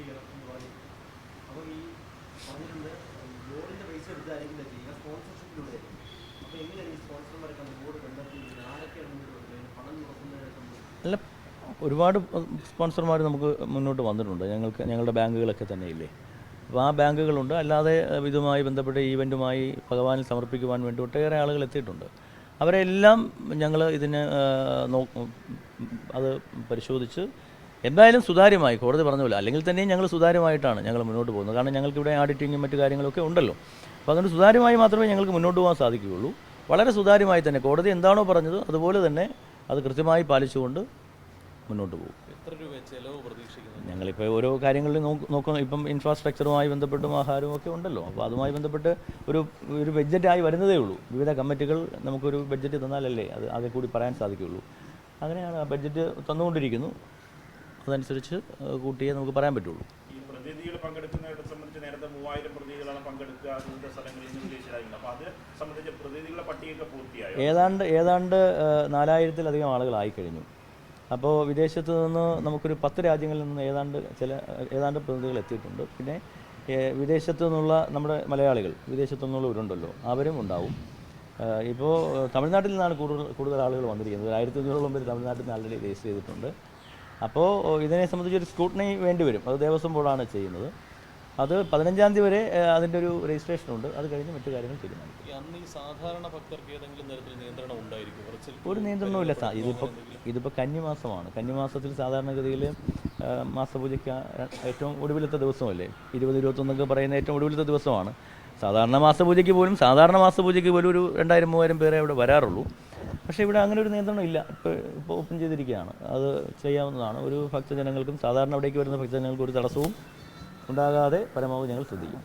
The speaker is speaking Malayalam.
അല്ല അപ്പോൾ ഈ പറഞ്ഞിട്ടുണ്ട് അപ്പോൾ ബോർഡ് പണം ഒരുപാട് സ്പോൺസർമാർ നമുക്ക് മുന്നോട്ട് വന്നിട്ടുണ്ട്. ഞങ്ങൾക്ക് ഞങ്ങളുടെ ബാങ്കുകളൊക്കെ തന്നെയില്ലേ? അപ്പോൾ ആ ബാങ്കുകളുണ്ട്. അല്ലാതെ ഇതുമായി ബന്ധപ്പെട്ട ഈവന്റുമായി ഭഗവാനിൽ സമർപ്പിക്കുവാൻ വേണ്ടി ഒട്ടേറെ ആളുകൾ എത്തിയിട്ടുണ്ട്. അവരെല്ലാം ഞങ്ങൾ ഇതിന് അത് പരിശോധിച്ച് എന്തായാലും സുതാര്യമായി കോടതി പറഞ്ഞ പോലെ അല്ലെങ്കിൽ തന്നെയും ഞങ്ങൾ സുതാര്യമായിട്ടാണ് ഞങ്ങൾ മുന്നോട്ട് പോകുന്നത്. കാരണം ഞങ്ങൾക്കിവിടെ ആഡിറ്റിങ്ങും മറ്റു കാര്യങ്ങളൊക്കെ ഉണ്ടല്ലോ. അപ്പോൾ അതുകൊണ്ട് സുതാര്യമായി മാത്രമേ ഞങ്ങൾക്ക് മുന്നോട്ട് പോകാൻ സാധിക്കുകയുള്ളൂ. വളരെ സുതാര്യമായി തന്നെ കോടതി എന്താണോ പറഞ്ഞത് അതുപോലെ തന്നെ അത് കൃത്യമായി പാലിച്ചുകൊണ്ട് മുന്നോട്ട് പോകും. എത്ര രൂപ ചെലവ് പ്രതീക്ഷിക്കുന്നത് ഞങ്ങളിപ്പോൾ ഓരോ കാര്യങ്ങളിൽ നോക്കും ഇപ്പം ഇൻഫ്രാസ്ട്രക്ചറുമായി ബന്ധപ്പെട്ടും ആഹാരവും ഒക്കെ ഉണ്ടല്ലോ. അപ്പോൾ അതുമായി ബന്ധപ്പെട്ട് ഒരു ഒരു ബഡ്ജറ്റായി വരുന്നതേ ഉള്ളൂ. വിവിധ കമ്മിറ്റികൾ നമുക്കൊരു ബഡ്ജറ്റ് തന്നാലല്ലേ അത് ആകെ കൂടി പറയാൻ സാധിക്കുകയുള്ളൂ. അങ്ങനെയാണ് ആ ബഡ്ജറ്റ് തന്നുകൊണ്ടിരിക്കുന്നു. അതനുസരിച്ച് കൂട്ടിയേ നമുക്ക് പറയാൻ പറ്റുള്ളൂ. ഈ പ്രതിനിധികൾ പങ്കെടുക്കുന്നതിനെ സംബന്ധിച്ച് നേരത്തെ മൂവായിരം പ്രതിനിധികളാണ് പങ്കെടുക്കുക വിവിധ സ്ഥലങ്ങളിൽ നിന്ന് അപ്പോൾ അത് സംബന്ധിച്ച് പ്രതിനിധികളുടെ പട്ടികയൊക്കെ പൂർത്തിയായോ? ഏതാണ്ട് ഏതാണ്ട് നാലായിരത്തിലധികം ആളുകളായി കഴിഞ്ഞു അപ്പോൾ വിദേശത്ത് നിന്ന് നമുക്കൊരു പത്ത് രാജ്യങ്ങളിൽ നിന്ന് ഏതാണ്ട് ചില ഏതാണ്ട് പ്രതിനിധികൾ എത്തിയിട്ടുണ്ട്. പിന്നെ വിദേശത്തു നിന്നുള്ള നമ്മുടെ മലയാളികൾ വിദേശത്തു നിന്നുള്ളവരുണ്ടല്ലോ അവരും ഉണ്ടാവും. ഇപ്പോൾ തമിഴ്നാട്ടിൽ നിന്നാണ് കൂടുതൽ കൂടുതൽ ആളുകൾ വന്നിരിക്കുന്നത്. ഒരു ആയിരത്തി അഞ്ഞൂറോളം പേര് തമിഴ്നാട്ടിൽ നിന്ന് ആൾറെഡി രജിസ്റ്റർ ചെയ്തിട്ടുണ്ട്. അപ്പോൾ ഇതിനെ സംബന്ധിച്ച് ഒരു സ്ക്രൂട്ടിനി വേണ്ടി വരും. അത് ദേവസ്വം ബോർഡാണ് ചെയ്യുന്നത്. അത് പതിനഞ്ചാം തീയതി വരെ അതിന്റെ ഒരു രജിസ്ട്രേഷൻ ഉണ്ട് അത് കഴിഞ്ഞ് മറ്റു കാര്യങ്ങൾ തീരുമാനിക്കും. ഒരു നിയന്ത്രണവും ഇല്ല സാധാരണ ഭക്തർക്ക് ഏതെങ്കിലും തരത്തിൽ നിയന്ത്രണം ഉണ്ടായിരിക്കും? കുറച്ചിൽ ഒരു നിയന്ത്രണവുമില്ല സാ. ഇതിപ്പോൾ ഇതിപ്പോൾ കന്നിമാസമാണ്. കന്നിമാസത്തിൽ സാധാരണഗതിയിൽ മാസപൂജയ്ക്ക് ഏറ്റവും ഒടുവിലത്തെ ദിവസമല്ലേ? ഇരുപത് ഇരുപത്തൊന്നൊക്കെ പറയുന്ന ഏറ്റവും ഒടുവിലത്തെ ദിവസമാണ്. സാധാരണ മാസപൂജയ്ക്ക് പോലും സാധാരണ മാസപൂജയ്ക്ക് പോലും ഒരു രണ്ടായിരം മൂവായിരം പേരെ ഇവിടെ വരാറുള്ളൂ. പക്ഷേ ഇവിടെ അങ്ങനെ ഒരു നിയന്ത്രണം ഇല്ല. ഇപ്പോൾ ഇപ്പോൾ ഓപ്പൺ ചെയ്തിരിക്കുകയാണ്. അത് ചെയ്യാവുന്നതാണ്. ഒരു ഭക്തജനങ്ങൾക്കും സാധാരണ അവിടേക്ക് വരുന്ന ഭക്തജനങ്ങൾക്കും ഒരു തടസ്സവും ഉണ്ടാകാതെ പരമാവധി ഞങ്ങൾ ശ്രദ്ധിക്കും.